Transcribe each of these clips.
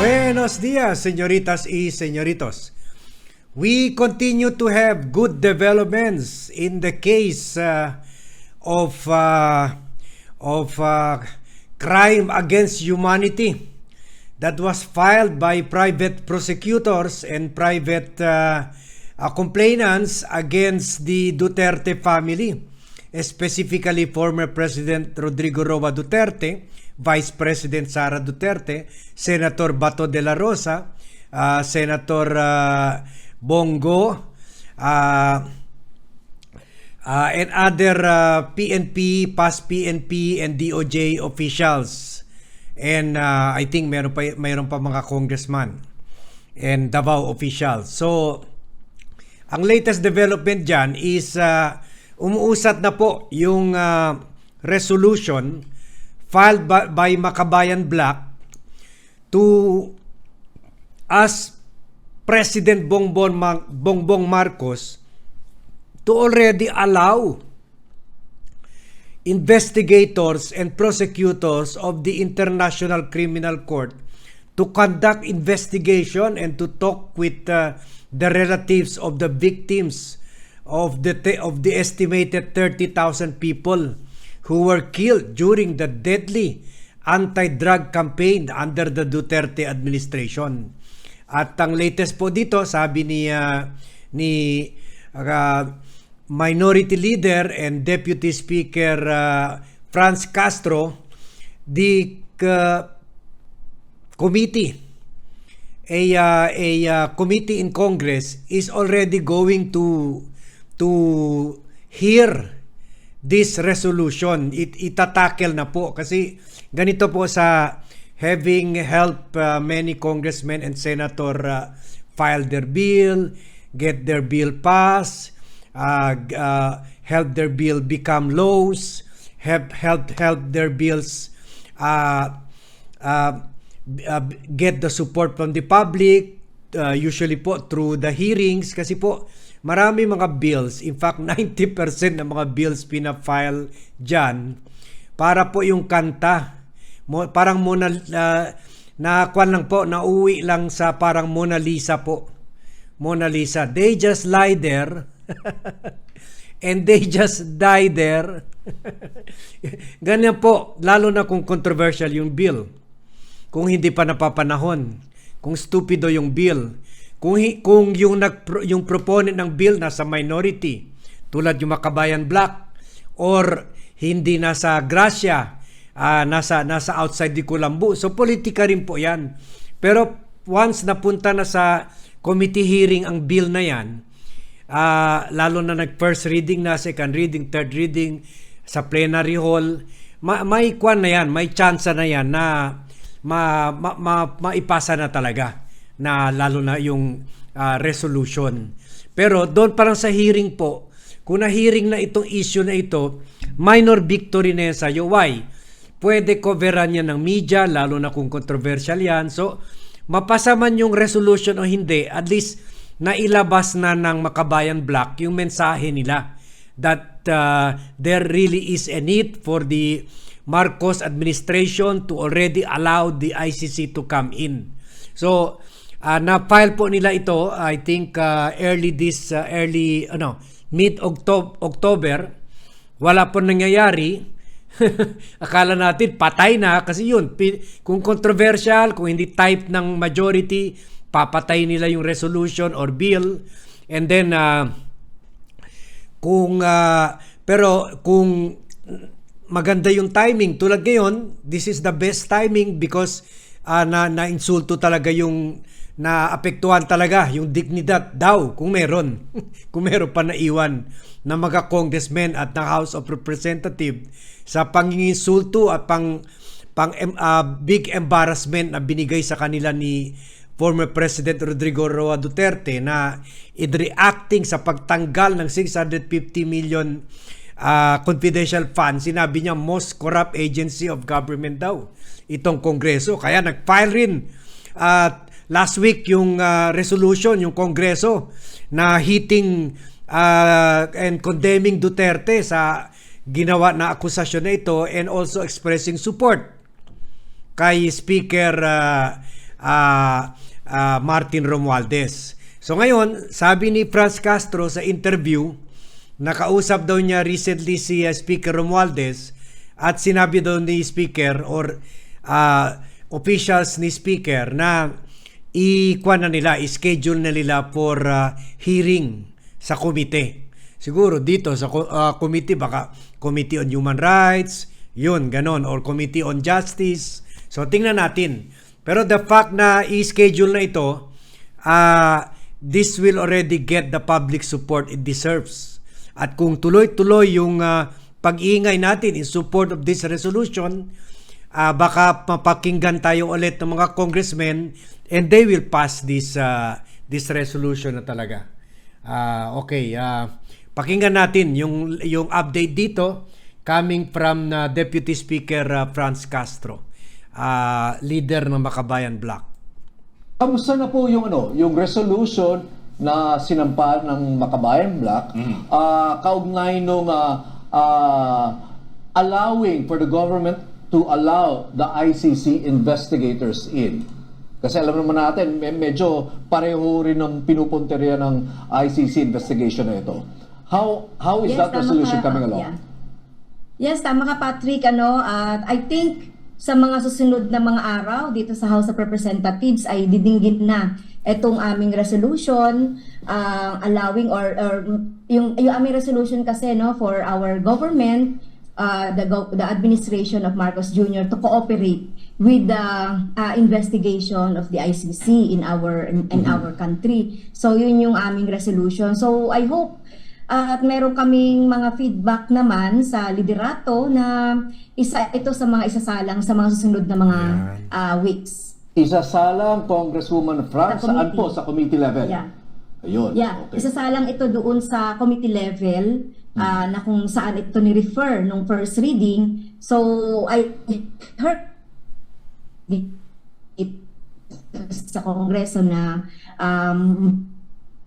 Buenos días, señoritas y señoritos. We continue to have good developments in the case uh, of uh, of uh, crime against humanity that was filed by private prosecutors and private uh, uh, complainants against the Duterte family, specifically former President Rodrigo Roa Duterte, Vice President Sara Duterte, Senator Bato de la Rosa, uh, Senator uh, Bongo, uh, uh, and other uh, PNP, past PNP, and DOJ officials. And uh, I think meron pa, meron pa mga congressman and Davao officials. So, ang latest development dyan is uh, umuusat na po yung uh, resolution filed by, by Makabayan Black to ask President Bongbong, Mar- Bongbong Marcos to already allow investigators and prosecutors of the International Criminal Court to conduct investigation and to talk with uh, the relatives of the victims of the of the estimated 30,000 people who were killed during the deadly anti-drug campaign under the Duterte administration. At ang latest po dito, sabi ni uh, ni uh, Minority Leader and Deputy Speaker uh, Franz Castro, the uh, committee a uh, a uh, committee in Congress is already going to to hear this resolution. It itatakel na po kasi ganito po sa having helped uh, many congressmen and senator uh, file their bill, get their bill passed, uh, uh, help their bill become laws, help help help their bills uh, uh, uh, get the support from the public, uh, usually po through the hearings kasi po marami mga bills, in fact 90% ng mga bills pina-file dyan para po yung kanta. Mo, parang Mona uh, na kwan lang po, nauwi lang sa parang Mona Lisa po. Mona Lisa. They just lie there and they just die there. Ganyan po, lalo na kung controversial yung bill. Kung hindi pa napapanahon. Kung stupido yung bill. Kung, kung yung, nag, yung proponent ng bill nasa minority, tulad yung Makabayan Black, or hindi nasa Gracia, uh, nasa, nasa outside di Kulambu. So politika rin po yan. Pero once napunta na sa committee hearing ang bill na yan, uh, lalo na nag first reading na, second reading, third reading, sa plenary hall, ma- may kwan na yan, may chance na yan na ma, ma, ma, maipasa na talaga na lalo na yung uh, resolution. Pero doon parang sa hearing po, kung na-hearing na itong issue na ito, minor victory na yan sa'yo. Why? Pwede coveran yan ng media, lalo na kung controversial yan. So, mapasa man yung resolution o hindi, at least nailabas na ng Makabayan Black yung mensahe nila that uh, there really is a need for the Marcos administration to already allow the ICC to come in. So, uh, na-file po nila ito, I think uh, early this, uh, early, ano, mid-October, wala po nangyayari. Akala natin patay na kasi yun, kung controversial, kung hindi type ng majority, papatay nila yung resolution or bill. And then, uh, kung, uh, pero kung maganda yung timing, tulad ngayon, this is the best timing because uh, na, na-insulto talaga yung naapektuhan talaga yung dignidad daw kung meron kung meron pa naiwan na mga congressmen at ng House of Representative sa panginginsulto at pang pang uh, big embarrassment na binigay sa kanila ni former President Rodrigo Roa Duterte na in reacting sa pagtanggal ng 650 million uh, confidential fund, sinabi niya most corrupt agency of government daw itong kongreso. Kaya nag-file rin at uh, last week yung uh, resolution, yung Kongreso na hitting uh, and condemning Duterte sa ginawa na akusasyon na ito and also expressing support kay Speaker uh, ah, ah, Martin Romualdez. So ngayon, sabi ni Franz Castro sa interview, nakausap daw niya recently si ah, Speaker Romualdez at sinabi daw ni Speaker or ah, officials ni Speaker na i-kwan na nila, i-schedule na nila for ah, hearing sa komite. Siguro dito sa ah, committee baka Committee on Human Rights, yun, ganon, or Committee on Justice. So tingnan natin. Pero the fact na i-schedule na ito, ah, this will already get the public support it deserves. At kung tuloy-tuloy yung ah, pag-iingay natin in support of this resolution, ah, baka mapakinggan tayo ulit ng mga congressmen and they will pass this ah, this resolution na talaga. Ah, okay, ah, pakinggan natin yung yung update dito coming from ah, Deputy Speaker ah, Franz Castro, ah, leader ng Makabayan Bloc. Kamusta na po yung ano, yung resolution na sinampa ng Makabayan Black ah kaugnay nung ah, ah, allowing for the government to allow the ICC investigators in. Kasi alam naman natin, me- medyo pareho rin ng pinupunteriya ng ICC investigation na ito. How how is that tama resolution ka, coming ah, along? yeah. Yes, tama ka Patrick. Ano, at I think sa mga susunod na mga araw dito sa House of Representatives ay didinggit na itong aming resolution uh, allowing or, or yung, yung aming resolution kasi no for our government uh, the the administration of Marcos Jr. to cooperate with the uh, investigation of the ICC in our in, in our country. So yun yung aming resolution. So I hope uh, at meron kaming mga feedback naman sa liderato na isa ito sa mga isasalang sa mga susunod na mga uh, weeks. Isasalang Congresswoman France, Sa saan po? Sa committee level? Yeah. Ayun. Yeah, okay. isasalang ito doon sa committee level ah, na kung saan ito ni-refer nung first reading. So, I heard it sa Kongreso na um,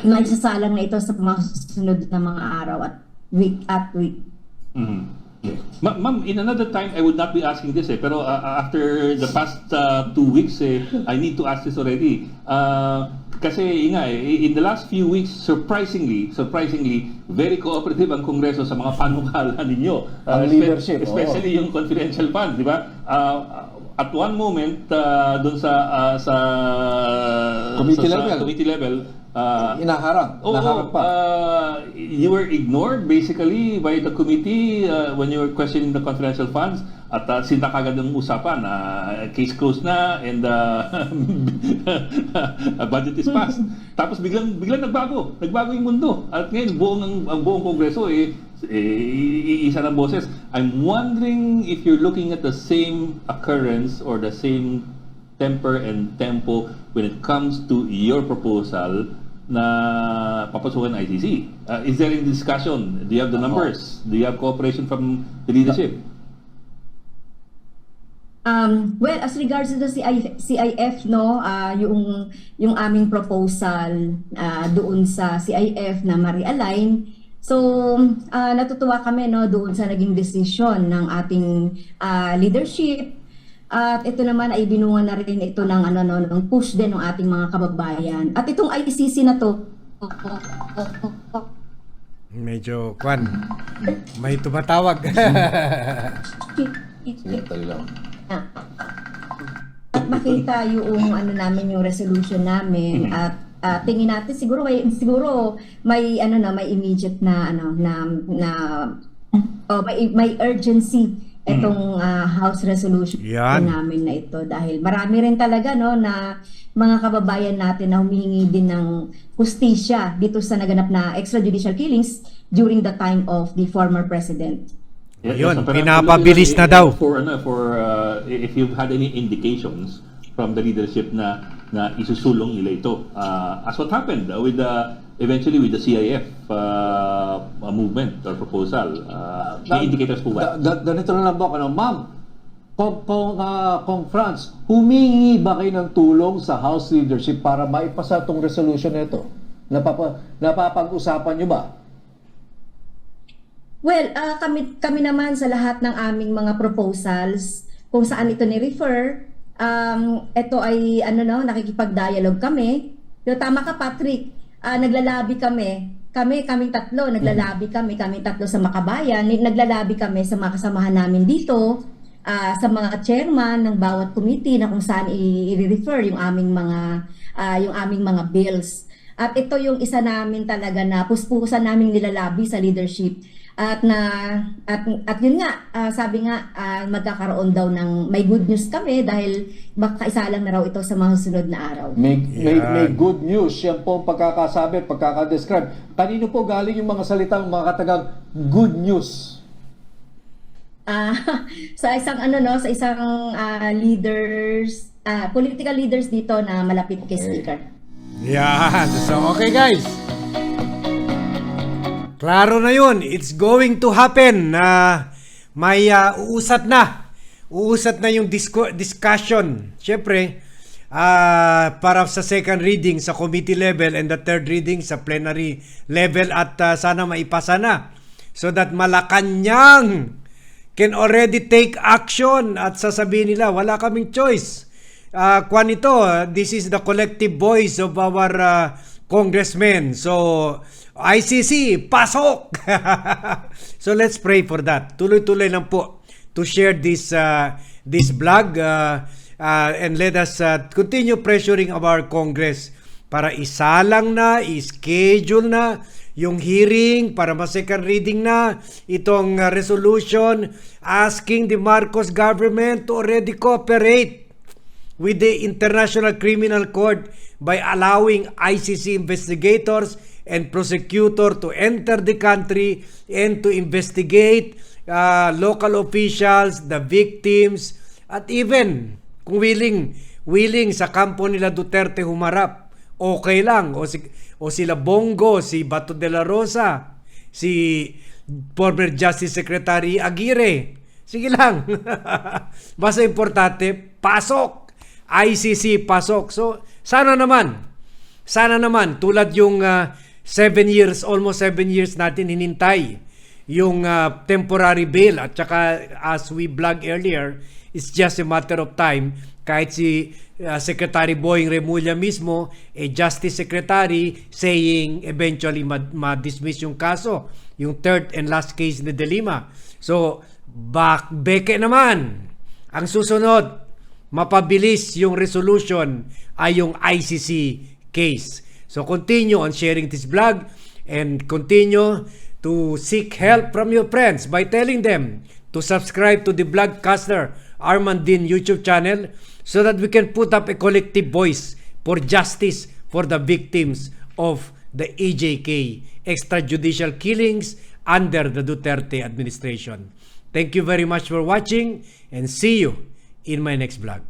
may isasalang na ito sa mga susunod na mga araw at week at week. Mhm. Yes. Ma- ma'am, in another time, I would not be asking this eh, pero uh, after the past uh, two weeks, eh, I need to ask this already. Uh, kasi nga eh, in the last few weeks, surprisingly, surprisingly, very cooperative ang Kongreso sa mga panukala ninyo. Ang espe- leadership, oo. Especially yung confidential funds, di ba? Uh, at one moment, uh, doon sa, uh, sa, Committee sa- sa level. committee level, uh, Inaharang. Oo, Naharang pa. uh, you were ignored basically by the committee uh, when you were questioning the confidential funds at uh, sinta kagad ng usapan na case closed na and uh, budget is passed. Tapos biglang biglang nagbago, nagbago yung mundo. At ngayon buong ang, ang buong kongreso eh, eh isa ng boses. I'm wondering if you're looking at the same occurrence or the same temper and tempo when it comes to your proposal na papasukan ng ICC. Uh, is there any discussion? Do you have the numbers? Do you have cooperation from the leadership? Um, well, as regards to the CI, CIF, no, ah, yung, yung aming proposal ah, doon sa CIF na ma-realign, so ah, natutuwa kami no, doon sa naging decision ng ating ah, leadership. At ito naman ay binunga na rin ito ng, ano, no, ng push din ng ating mga kababayan. At itong ICC na to, Medyo kwan. May tumatawag. Sige, tali lang. at makita yung ano namin yung resolution namin at ah, tingin natin siguro may siguro may ano na may immediate na ano na na oh, may may urgency itong ah, house resolution Yan. namin na ito dahil marami rin talaga no na mga kababayan natin na humihingi din ng hustisya dito sa naganap na extrajudicial killings during the time of the former president. Ayun, pero- pinapabilis na daw. For ano, for uh, if you've had any indications from the leadership na na isusulong nila ito. Uh, as what happened uh, with the eventually with the CIF uh, uh, movement or proposal. Uh, may indicators po ba? Da, da, ganito na lang ba ano, ma'am? Kung, kung, ah, kung France, humingi ba kayo ng tulong sa House leadership para maipasa itong resolution na ito? Napapa, napapag-usapan nyo ba? Well, ah, kami kami naman sa lahat ng aming mga proposals kung saan ito ni-refer um, ito ay ano no, nakikipag-dialogue kami. Pero tama ka Patrick, Ah, naglalabi kami. Kami, kaming tatlo, naglalabi kami, kaming tatlo sa Makabayan. Naglalabi kami sa mga kasamahan namin dito, ah, sa mga chairman ng bawat committee na kung saan i-refer yung aming mga ah, yung aming mga bills. At ito yung isa namin talaga na puspusan naming nilalabi sa leadership. At na at at yun nga, ah, sabi nga ah, magkakaroon daw ng may good news kami dahil makaisa lang na raw ito sa mga susunod na araw. May, may, may good news. Yan po ang pagkakasabi, pagkakadescribe. Kanino po galing yung mga salitang mga katagang good news? Ah, sa isang ano no, sa isang ah, leaders, ah, political leaders dito na malapit kay speaker. Yan. So, okay guys. Klaro na yun. It's going to happen. na may ah, uusat na. Uusat na yung disco- discussion. Siyempre, ah, para sa second reading sa committee level and the third reading sa plenary level at ah, sana maipasa na. So that Malacanang can already take action at sasabihin nila, wala kaming choice. Uh, kwan ito, this is the collective voice of our ah, congressmen. So, ICC, pasok! so, let's pray for that. Tuloy-tuloy lang po to share this uh, this vlog uh, uh, and let us uh, continue pressuring our Congress para isalang na, i-schedule na yung hearing para ma-second reading na itong uh, resolution asking the Marcos government to already cooperate with the International Criminal Court by allowing ICC investigators and prosecutor to enter the country and to investigate uh, local officials, the victims, at even kung willing, willing sa kampo nila Duterte humarap, okay lang. O, si, o sila Bongo, si Bato de la Rosa, si former Justice Secretary Aguirre. Sige lang. Basta importante, pasok. ICC pasok. So, sana naman, sana naman, tulad yung uh, seven years, almost seven years natin hinintay yung uh, temporary bail at saka as we blog earlier, it's just a matter of time kahit si uh, Secretary Boying Remulla mismo, a Justice Secretary saying eventually ma- ma-dismiss yung kaso, yung third and last case ni De Lima. So, bak beke naman. Ang susunod, mapabilis yung resolution ay yung ICC case. So continue on sharing this vlog and continue to seek help from your friends by telling them to subscribe to the Vlogcaster Armandin YouTube channel so that we can put up a collective voice for justice for the victims of the EJK extrajudicial killings under the Duterte administration. Thank you very much for watching and see you in my next vlog.